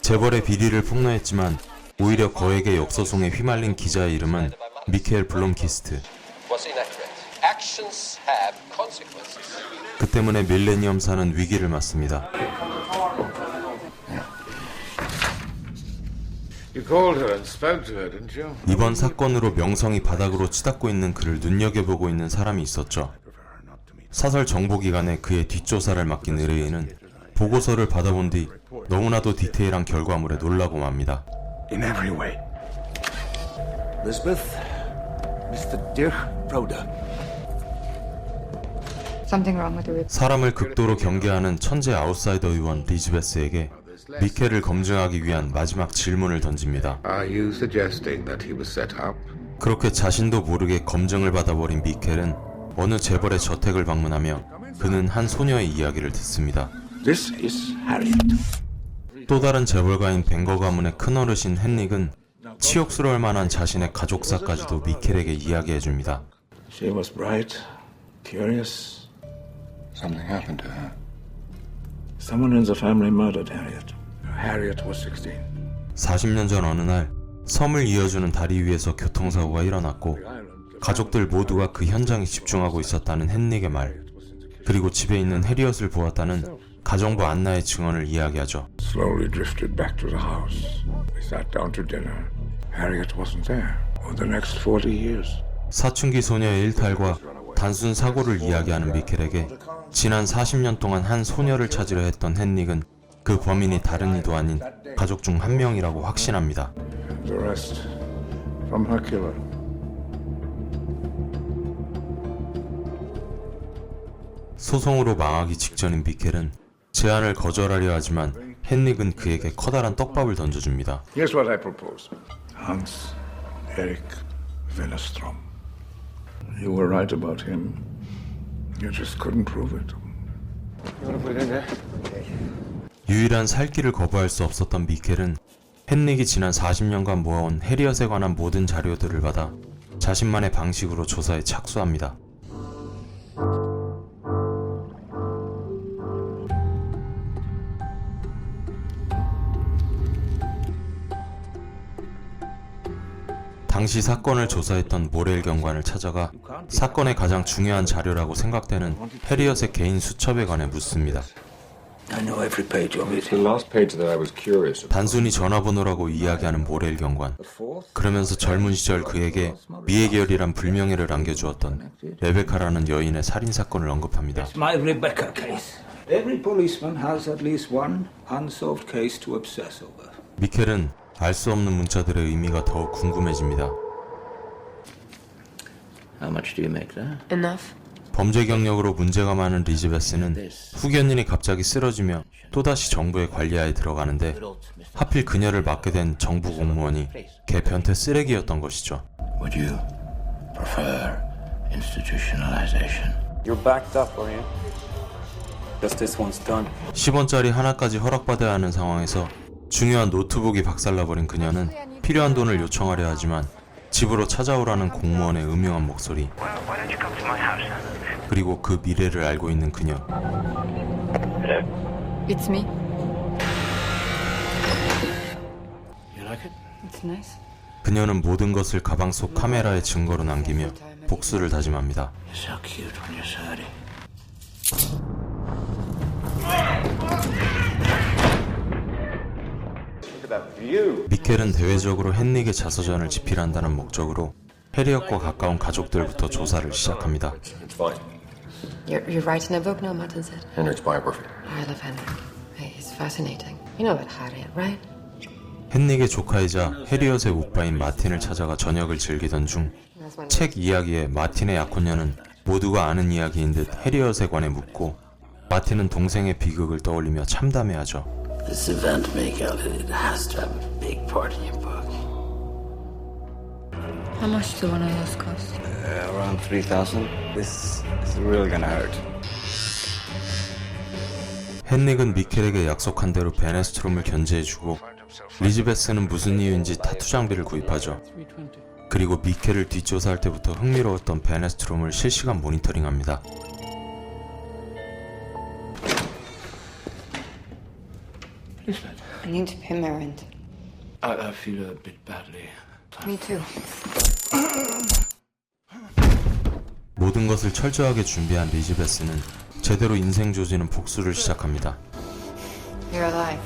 재벌의 비리를 폭로했지만 오히려 거액의 역소송에 휘말린 기자의 이름은 미케엘 블롬키스트. 그 때문에 밀레니엄 사는 위기를 맞습니다. You called her and spoke to her, didn't you? 이번 사건으로 명성이 바닥으로 치닫고 있는 그를 눈여겨보고 있는 사람이 있었죠. 사설 정보기관에 그의 뒷조사를 맡긴 의뢰인은 보고서를 받아본 뒤 너무나도 디테일한 결과물에 놀라고 맙니다. In every way. Elizabeth, Mr. Dirk Broder. Something wrong with the. 사람을 극도로 경계하는 천재 아웃사이더 의원 리즈베스에게 미켈을 검증하기 위한 마지막 질문을 던집니다. Are you suggesting that he was set up? 그렇게 자신도 모르게 검증을 받아버린 미켈은 어느 재벌의 저택을 방문하며 그는 한 소녀의 이야기를 듣습니다. This is Harriet. 또 다른 재벌가인 벵거 가문의 큰어르신 헨릭은 치욕스러울 만한 자신의 가족사까지도 미켈에게 이야기해 줍니다. She was bright, curious. Something happened to her. Someone in the family murdered Harriet. Harriet was 16. 40년 전 어느 날 섬을 이어주는 다리 위에서 교통사고가 일어났고 가족들 모두가 그 현장에 집중하고 있었다는 헨릭의 말 그리고 집에 있는 해리엇을 보았다는 가정부 안나의 증언을 이야기하죠. Slowly drifted back to the house. We sat down to dinner. Harriet wasn't there. For the next 40 years. 사춘기 소녀의 일탈과 단순 사고를 이야기하는 미켈에게 지난 40년 동안 한 소녀를 찾으려 했던 헨릭은 그 범인이 다른 이도 아닌 가족 중 한 명이라고 확신합니다. The rest from her killer. 소송으로 망하기 직전인 미켈은 제안을 거절하려 하지만 헨릭은 그에게 커다란 떡밥을 던져줍니다. Here's what I propose. Hans Erik Wennerstrom. You were right about him. You just couldn't prove it. 유일한 살 길을 거부할 수 없었던 미켈은 헨릭이 지난 40년간 모아온 해리엇에 관한 모든 자료들을 받아 자신만의 방식으로 조사에 착수합니다. 당시 사건을 조사했던 모렐 경관을 찾아가 사건의 가장 중요한 자료라고 생각되는 해리엇의 개인 수첩에 관해 묻습니다. I know every page of it. The last page that I was curious about. 단순히 전화번호라고 이야기하는 모렐 경관. 그러면서 젊은 시절 그에게 미의 계열이란 불명예를 안겨주었던 레베카라는 여인의 살인 사건을 언급합니다. My Rebecca case. Every policeman has at least one unsolved case to obsess over. 미켈은 알 수 없는 문자들의 의미가 더욱 궁금해집니다. How much do you make there? Enough? 범죄 경력으로 문제가 많은 리즈베스는 후견인이 갑자기 쓰러지며 또다시 정부의 관리하에 들어가는데 하필 그녀를 맡게 된 정부 공무원이 개 변태 쓰레기였던 것이죠. Would you prefer institutionalization? You're backed up, are you? Just this one's done. 10원짜리 하나까지 허락받아야 하는 상황에서 중요한 노트북이 박살나버린 그녀는 필요한 돈을 요청하려 하지만 집으로 찾아오라는 공무원의 음흉한 목소리 그리고 그 미래를 알고 있는 그녀 It's me. You like it? It's nice. 그녀는 모든 것을 가방 속 카메라에 증거로 남기며 복수를 다짐합니다 You're so cute when you're 30. 미켈은 대외적으로 헨릭의 자서전을 집필한다는 목적으로 해리엇과 가까운 가족들부터 조사를 시작합니다. You're, you're writing a book now, Martin said. Henrik's biography. I love Henrik. Hey, he's fascinating. You know about Harriet, right? 헨릭의 조카이자 해리엇의 오빠인 마틴을 찾아가 저녁을 즐기던 중. 책 이야기에 마틴의 약혼녀는 모두가 아는 이야기인 듯 해리엇에 관해 묻고 마틴은 동생의 비극을 떠올리며 참담해하죠. This event, Miguel, it has to have a big part in your book. How much do one of those cost? around 3,000. This is really gonna hurt. 헨릭은 미켈에게 약속한 대로 베네스트롬을 견제해주고 리즈베스는 무슨 이유인지 타투 장비를 구입하죠. 그리고 미켈을 뒷조사할 때부터 흥미로웠던 베네스트롬을 실시간 모니터링합니다. What is that? I need to pay my rent. I, I feel a bit badly. Me too. 모든 것을 철저하게 준비한 리즈베스는 제대로 인생 조지는 복수를 시작합니다. You're alive.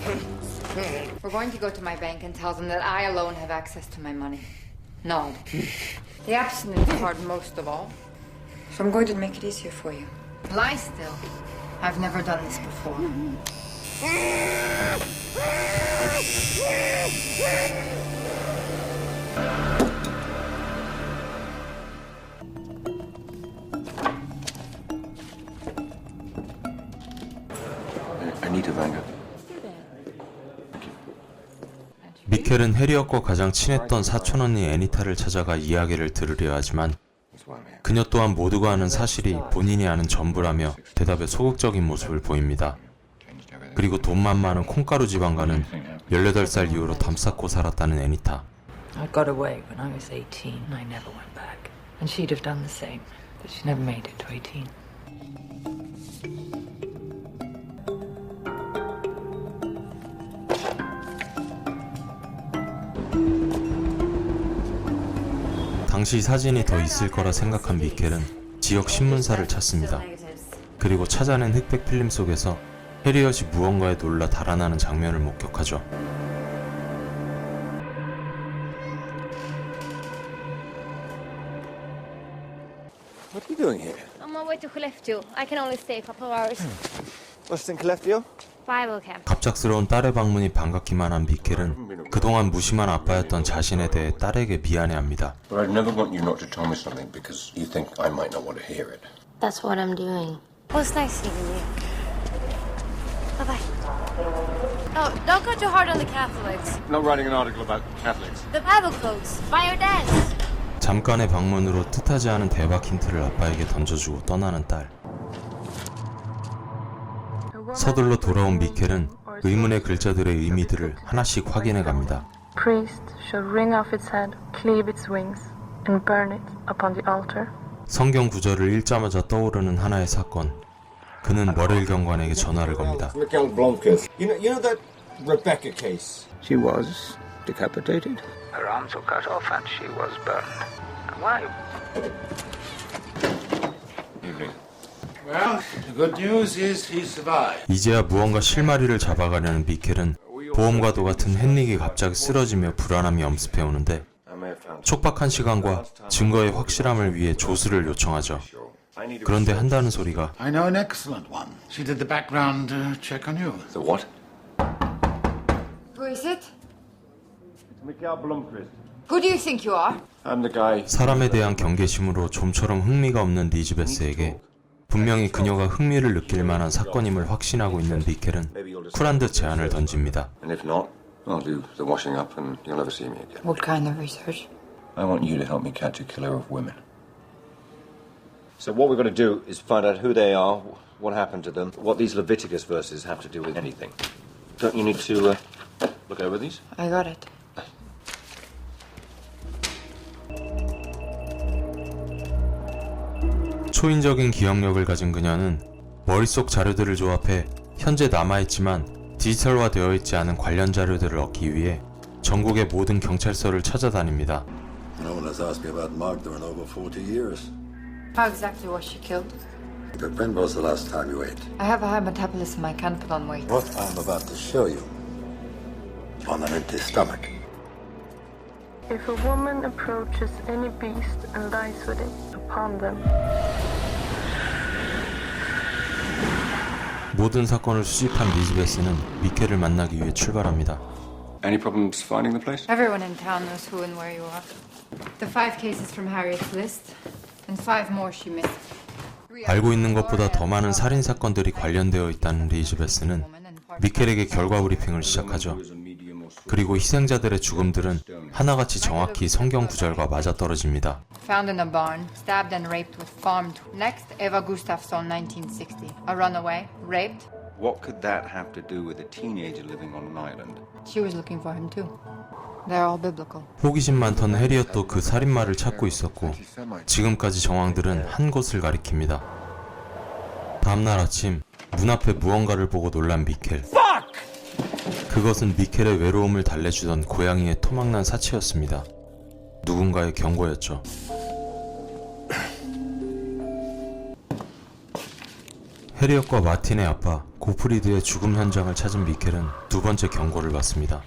We're going to go to my bank and tell them that I alone have access to my money. Nod. The abstinence part most of all. So I'm going to make it easier for you. Lie still. I've never done this before. 미켈은 해리엇과 가장 친했던 사촌 언니 애니타를 찾아가 이야기를 들으려 하지만. 그녀 또한 모두가 아는 사실이 본인이 아는 전부라며 대답에 소극적인 모습을 보입니다. 그리고 돈만 많은 콩가루 지방가는 18살 이후로 담쌓고 살았다는 애니타. I got away when I was 18. I never went back. And she'd have done the same, but she never made it to 18. 당시 사진이 더 있을 거라 생각한 미켈은 지역 신문사를 찾습니다. 그리고 찾아낸 흑백 필름 속에서 해리엇이 무언가에 놀라 달아나는 장면을 목격하죠. What are you doing here? On my way to Skellefteå. I can only stay a couple of hours. What's in Skellefteå? Bible camp. 갑작스러운 딸의 방문이 반갑기만 한 미켈은 그동안 무심한 아빠였던 자신에 대해 딸에게 미안해합니다. But I'd never want you not to tell me something because you think I might not want to hear it. That's what I'm doing. Well, it's nice seeing you. Bye bye. Oh, don't go too hard on the Catholics. not writing an article about Catholics. The Bible quotes by your dad. 잠깐의 방문으로 뜻하지 않은 대박 힌트를 아빠에게 던져주고 떠나는 딸. 서둘러 돌아온 미켈은 의문의 글자들의 의미들을 하나씩 확인해 갑니다. priest shall wring off its head, cleave its wings, and burn it upon the altar. 성경 구절을 읽자마자 떠오르는 하나의 사건. 그는 머렐 경관에게 전화를 겁니다. She was decapitated. Her arms were cut off and she was burned. Why? Evening. Well, the good news is he survived. 이제야 무언가 실마리를 잡아가려는 미켈은 보험과도 같은 헨릭이 갑자기 쓰러지며 불안함이 엄습해 오는데 I may have found 촉박한 시간과 증거의 확실함을 위해 조수를 요청하죠. 그런데 한다는 소리가 I know an excellent one. She did the background uh, check on you. The what? Who is it? Mikael Blomqvist. Who do you think you are? I'm the guy. 사람에 대한 경계심으로 좀처럼 흥미가 없는 리즈베스에게 분명히 그녀가 흥미를 느낄 만한 사건임을 확신하고 있는 미켈은 쿨한 듯 제안을 던집니다. And if not, I'll do the washing up and you'll never see me again. What kind of research? I want you to help me catch a killer of women. So what we're going to do is find out who they are, what happened to them, what these Leviticus verses have to do with anything. Don't you need to uh, look over these? I got it. 초인적인 기억력을 가진 그녀는 머릿속 자료들을 조합해 현재 남아있지만 디지털화되어 있지 않은 관련 자료들을 얻기 위해 전국의 모든 경찰서를 찾아다닙니다. No one has asked me about Magda in over 40 years. How exactly was she killed? But when was the last time you ate? I have a high metabolism. I can't put on weight. What I'm about to show you. On an empty stomach. If a woman approaches any beast and lies with it upon them, 모든 사건을 수집한 리즈베스는 미켈을 만나기 위해 출발합니다. Any problems finding the place? Everyone in town knows who and where you are. The five cases from Harriet's list, and five more she missed. 알고 있는 것보다 더 많은 살인 사건들이 관련되어 있다는 리즈베스는 미켈에게 결과 브리핑을 시작하죠. 그리고 희생자들의 죽음들은 하나같이 정확히 성경 구절과 맞아떨어집니다. Found in a barn, stabbed and raped with farm tools. Next, Eva Gustafsson, 1960. A runaway, raped. What could that have to do with a teenager living on an island? She was looking for him too. They're all biblical. 호기심 많던 해리엇도 그 살인마를 찾고 있었고 지금까지 정황들은 한 곳을 가리킵니다. 다음날 아침 문 앞에 무언가를 보고 놀란 미켈. 그 그것은 미켈의 외로움을 달래주던 고양이의 토막난 사치였습니다. 누군가의 경고였죠. 해리엇과 마틴의 아빠 고프리드의 죽음 현장을 찾은 미켈은 두 번째 경고를 받습니다.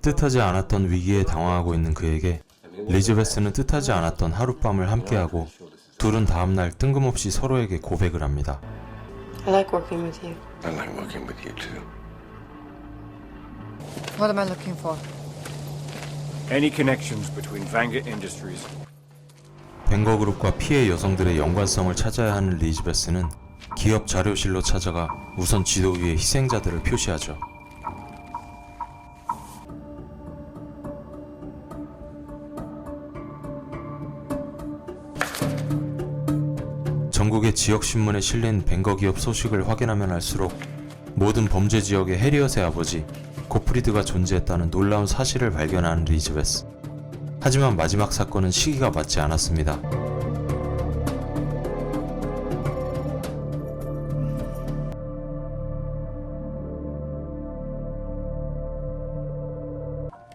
뜻하지 않았던 위기에 당황하고 있는 그에게 리즈베스는 뜻하지 않았던 하룻밤을 함께하고 둘은 다음날 뜬금없이 서로에게 고백을 합니다. I like working with you. I like working with you too. What am I looking for? Any connections between Vanga Industries 뱅거 그룹과 피해 여성들의 연관성을 찾아야 하는 리즈베스는 기업 자료실로 찾아가 우선 지도 위에 희생자들을 표시하죠. 지역 신문에 실린 뱅거 기업 소식을 확인하면 할수록 모든 범죄 지역의 해리엇의 아버지 고프리드가 존재했다는 놀라운 사실을 발견하는 리즈베스. 하지만 마지막 사건은 시기가 맞지 않았습니다.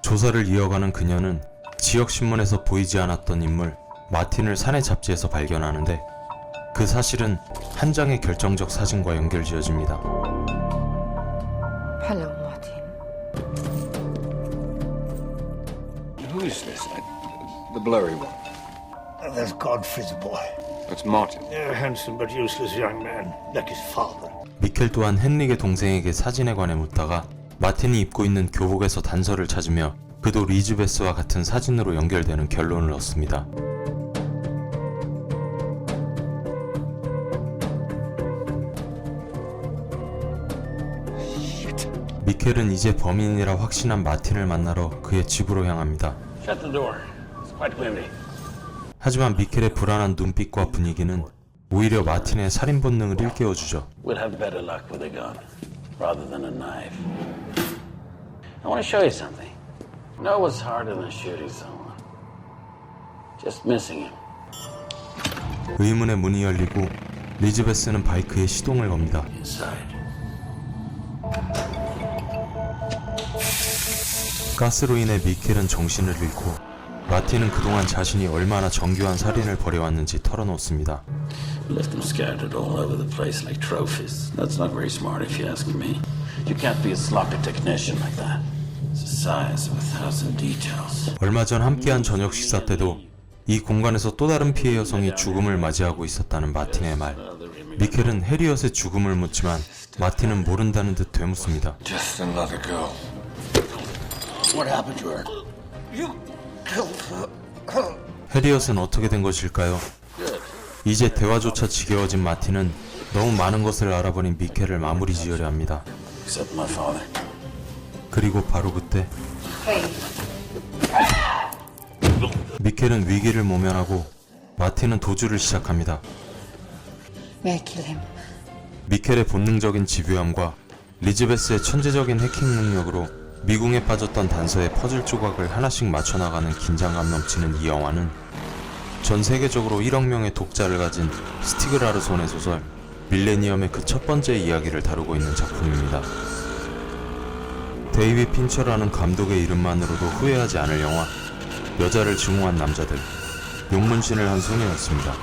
조사를 이어가는 그녀는 지역 신문에서 보이지 않았던 인물 마틴을 사내 잡지에서 발견하는데 그 사실은 한 장의 결정적 사진과 연결지어집니다. Hello, Martin. Who is this? I, the blurry one. That's Godfrey's boy. That's Martin. A handsome but useless young man, like his father. 미켈 또한 헨릭의 동생에게 사진에 관해 묻다가 마틴이 입고 있는 교복에서 단서를 찾으며 그도 리즈베스와 같은 사진으로 연결되는 결론을 얻습니다. 미켈은 이제 범인이라 확신한 마틴을 만나러 그의 집으로 향합니다. 하지만 미켈의 불안한 눈빛과 분위기는 오히려 마틴의 살인 본능을 일깨워주죠. We'd have better luck with a gun rather than a knife. I want to show you something. No what's harder than shooting someone. Just missing him. 의문의 문이 열리고 리즈베스는 바이크에 시동을 겁니다. 가스로 인해 미켈은 정신을 잃고 마틴은 그동안 자신이 얼마나 정교한 살인을 벌여왔는지 털어놓습니다. Left them scattered all over the place like trophies. That's not very smart if you ask me. You can't be a sloppy technician like that. It's the size of a thousand details. 얼마 전 함께한 저녁 식사 때도 이 공간에서 또 다른 피해 여성이 죽음을 맞이하고 있었다는 마틴의 말. 미켈은 해리엇의 죽음을 묻지만 마틴은 모른다는 듯 되묻습니다. Just another girl. What happened to her? You killed her. 해리엇은 어떻게 된 것일까요? 이제 대화조차 지겨워진 마틴은 너무 많은 것을 알아버린 미켈을 마무리 지으려 합니다. Except my father. 그리고 바로 그때 Hey, 미켈은 위기를 모면하고 마틴은 도주를 시작합니다. may I kill him? 미켈의 본능적인 집요함과 리즈베스의 천재적인 해킹 능력으로 미궁에 빠졌던 단서의 퍼즐 조각을 하나씩 맞춰나가는 긴장감 넘치는 이 영화는 전 세계적으로 1억 명의 독자를 가진 스티그 라르손의 소설 밀레니엄의 그 첫 번째 이야기를 다루고 있는 작품입니다. 데이비 핀처라는 감독의 이름만으로도 후회하지 않을 영화 여자를 증오한 남자들 용문신을 한 소녀였습니다.